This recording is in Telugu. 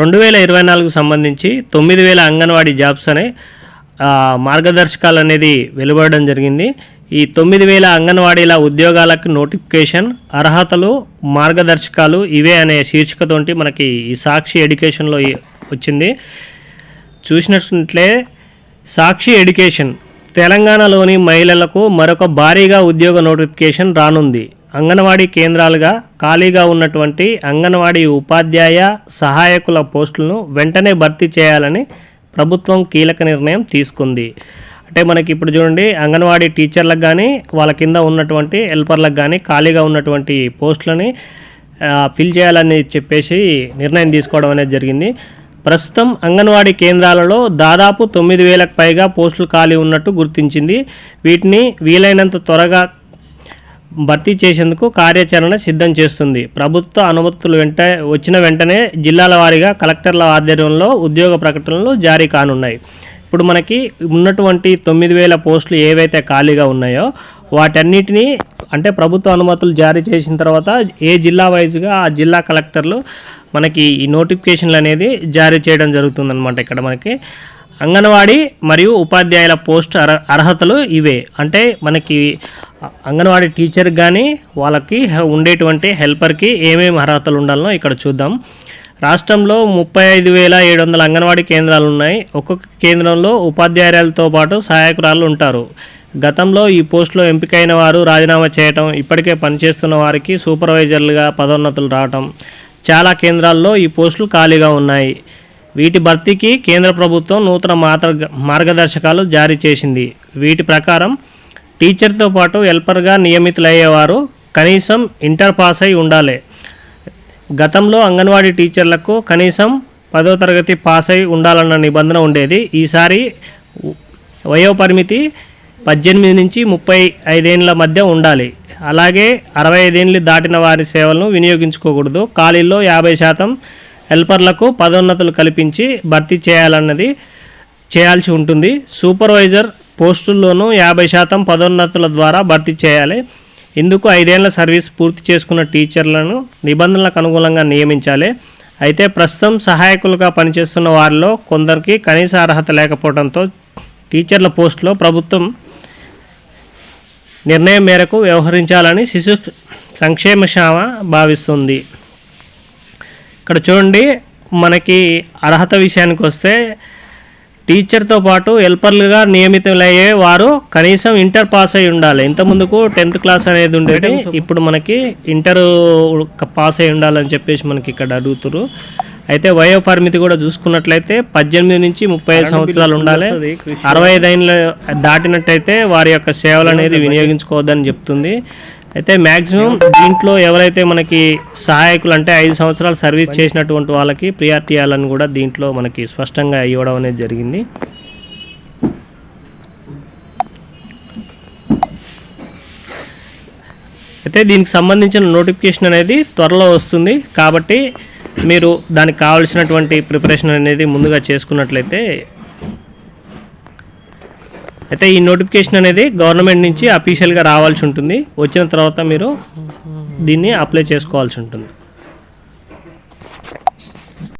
రెండు వేల ఇరవై నాలుగుకు సంబంధించి తొమ్మిది వేల అంగన్వాడీ జాబ్స్ అనే మార్గదర్శకాలు అనేది వెలువడడం జరిగింది. ఈ తొమ్మిది వేల అంగన్వాడీల ఉద్యోగాలకు నోటిఫికేషన్ అర్హతలు మార్గదర్శకాలు ఇవే అనే శీర్షికతోటి మనకి ఈ సాక్షి ఎడ్యుకేషన్లో వచ్చింది. చూసినట్లే సాక్షి ఎడ్యుకేషన్ తెలంగాణలోని మహిళలకు మరొక భారీగా ఉద్యోగ నోటిఫికేషన్ రానుంది. అంగన్వాడీ కేంద్రాలుగా ఖాళీగా ఉన్నటువంటి అంగన్వాడీ ఉపాధ్యాయ సహాయకుల పోస్టులను వెంటనే భర్తీ చేయాలని ప్రభుత్వం కీలక నిర్ణయం తీసుకుంది. అంటే మనకి ఇప్పుడు చూడండి అంగన్వాడీ టీచర్లకు కానీ వాళ్ళ కింద ఉన్నటువంటి హెల్పర్లకు కానీ ఖాళీగా ఉన్నటువంటి పోస్టులని ఫిల్ చేయాలని చెప్పేసి నిర్ణయం తీసుకోవడం అనేది జరిగింది. ప్రస్తుతం అంగన్వాడీ కేంద్రాలలో దాదాపు తొమ్మిది వేలకు పైగా పోస్టులు ఖాళీ ఉన్నట్టు గుర్తించింది. వీటిని వీలైనంత త్వరగా భర్తీ చేసేందుకు కార్యాచరణ సిద్ధం చేస్తుంది. ప్రభుత్వ అనుమతులు వెంట వచ్చిన వెంటనే జిల్లాల వారీగా కలెక్టర్ల ఆధ్వర్యంలో ఉద్యోగ ప్రకటనలు జారీ కానున్నాయి. ఇప్పుడు మనకి ఉన్నటువంటి తొమ్మిది వేల పోస్టులు ఏవైతే ఖాళీగా ఉన్నాయో వాటన్నిటినీ అంటే ప్రభుత్వ అనుమతులు జారీ చేసిన తర్వాత ఏ జిల్లా వైజ్గా ఆ జిల్లా కలెక్టర్లు మనకి ఈ నోటిఫికేషన్లు అనేది జారీ చేయడం జరుగుతుందన్నమాట ఇక్కడ మనకి. అంగన్వాడీ మరియు ఉపాధ్యాయుల పోస్ట్ అర అర్హతలు ఇవే. అంటే మనకి అంగన్వాడీ టీచర్ కానీ వాళ్ళకి ఉండేటువంటి హెల్పర్కి ఏమేమి అర్హతలు ఉండాలనో ఇక్కడ చూద్దాం. రాష్ట్రంలో ముప్పై ఐదు వేల ఏడు వందల అంగన్వాడీ కేంద్రాలు ఉన్నాయి. ఒక్కొక్క కేంద్రంలో ఉపాధ్యాయులతో పాటు సహాయకురాలు ఉంటారు. గతంలో ఈ పోస్టులో ఎంపికైన వారు రాజీనామా చేయటం ఇప్పటికే పనిచేస్తున్న వారికి సూపర్వైజర్లుగా పదోన్నతులు రావటం. చాలా కేంద్రాల్లో ఈ పోస్టులు ఖాళీగా ఉన్నాయి. వీటి భర్తీకి కేంద్ర ప్రభుత్వం నూతన మాత్ర మార్గదర్శకాలు జారీ చేసింది. వీటి ప్రకారం టీచర్తో పాటు హెల్పర్గా నియమితులయ్యేవారు కనీసం ఇంటర్ పాస్ అయి ఉండాలి. గతంలో అంగన్వాడీ టీచర్లకు కనీసం పదో తరగతి పాస్ అయి ఉండాలన్న నిబంధన ఉండేది. ఈసారి వయోపరిమితి పద్దెనిమిది నుంచి ముప్పై ఐదేళ్ళ మధ్య ఉండాలి. అలాగే అరవై ఐదేళ్ళు దాటిన వారి సేవలను వినియోగించుకోకూడదు. ఖాళీల్లో యాభై శాతం హెల్పర్లకు పదోన్నతులు కల్పించి భర్తీ చేయాలన్నది చేయాల్సి ఉంటుంది. సూపర్వైజర్ పోస్టుల్లోనూ యాభై శాతం పదోన్నతుల ద్వారా భర్తీ చేయాలి. ఇందుకు ఐదేళ్ళ సర్వీస్ పూర్తి చేసుకున్న టీచర్లను నిబంధనలకు అనుగుణంగా నియమించాలి. అయితే ప్రస్తుతం సహాయకులుగా పనిచేస్తున్న వారిలో కొందరికి కనీస అర్హత లేకపోవడంతో టీచర్ల పోస్టులో ప్రభుత్వం నిర్ణయం మేరకు వ్యవహరించాలని శిశు సంక్షేమ శాఖ భావిస్తుంది. ఇక్కడ చూడండి మనకి అర్హత విషయానికి వస్తే టీచర్తో పాటు హెల్పర్లుగా నియమితులయ్యే వారు కనీసం ఇంటర్ పాస్ అయి ఉండాలి. ఇంత ముందుకు టెన్త్ క్లాస్ అనేది ఉండేది. ఇప్పుడు మనకి ఇంటర్ పాస్ అయి ఉండాలని చెప్పేసి మనకి ఇక్కడ అడుగుతున్నారు అయితే వయో పరిమితి కూడా చూసుకున్నట్లయితే పద్దెనిమిది నుంచి ముప్పై ఐదు సంవత్సరాలు ఉండాలి. అరవై ఐదు ఏళ్ళు దాటినట్టయితే వారి యొక్క సేవలు అనేది వినియోగించుకోవద్దని చెప్తుంది. అయితే మ్యాక్సిమం దీంట్లో ఎవరైతే మనకి సహాయకులు అంటే ఐదు సంవత్సరాలు సర్వీస్ చేసినటువంటి వాళ్ళకి ప్రియారిటీ ఇవ్వాలని కూడా దీంట్లో మనకి స్పష్టంగా ఇవ్వడం అనేది జరిగింది. అయితే దీనికి సంబంధించిన నోటిఫికేషన్ అనేది త్వరలో వస్తుంది. కాబట్టి మీరు దానికి కావాల్సినటువంటి ప్రిపరేషన్ అనేది ముందుగా చేసుకున్నట్లయితే అయితే ఈ నోటిఫికేషన్ అనేది గవర్నమెంట్ నుంచి అఫీషియల్గా రావాల్సి ఉంటుంది. వచ్చిన తర్వాత మీరు దీన్ని అప్లై చేసుకోవాల్సి ఉంటుంది.